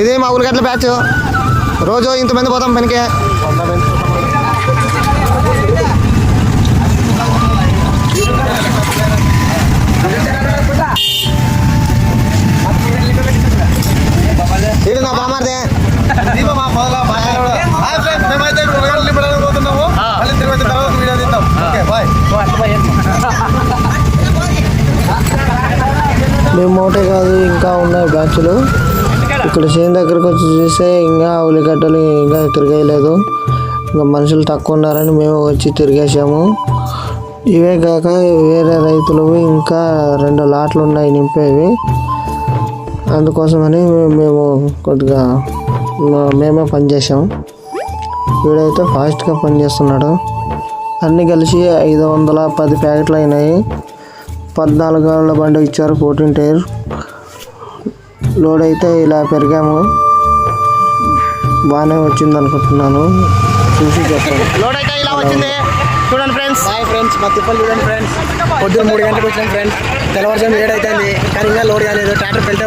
ఇది మా ఊరిగట్ల బ్యాచ్. రోజు ఇంతమంది పోతాం పనికి. ఇది నా బామార్దే. మేమైతే పోతున్నాము మళ్ళీ తిరిగి వచ్చిన తర్వాత వీడియో తీద్దాం ఓకే బాయ్ మేము ఒకటే కాదు ఇంకా ఉన్నాయి బ్యాచ్లు. ఇక్కడ చేను దగ్గరకు వచ్చి చూస్తే ఇంకా ఉల్లిగడ్డలు ఇంకా తిరగలేదు ఇంకా మనుషులు తక్కువ ఉన్నారని మేము వచ్చి తిరిగేసాము ఇవే కాక వేరే రైతులు ఇంకా రెండు లాట్లు ఉన్నాయి నింపేవి. అందుకోసమని మేము కొద్దిగా మేమే పనిచేసాము వీడైతే ఫాస్ట్గా పనిచేస్తున్నాడు అన్నీ కలిసి ఐదు వందల పది ప్యాకెట్లు అయినాయి. పద్నాలుగు గంటల బండి ఇచ్చారు ఫోర్టీన్ టైర్ లోడ్ అయితే ఇలా పెరిగాము. బాగానే వచ్చింది అనుకుంటున్నాను. చూసి చెప్పండి. లోడ్ అయితే ఇలా వచ్చింది. చూడండి ఫ్రెండ్స్. హాయ్ ఫ్రెండ్స్ మా తిప్పలు చూడండి ఫ్రెండ్స్. పొద్దున్న మూడు గంటలకు వచ్చినాం ఫ్రెండ్స్. తెల్లవారుజాము ఏడైతుంది కానీ ఇంకా లోడ్ కాలేదు. ట్రాక్టర్ పెళ్తే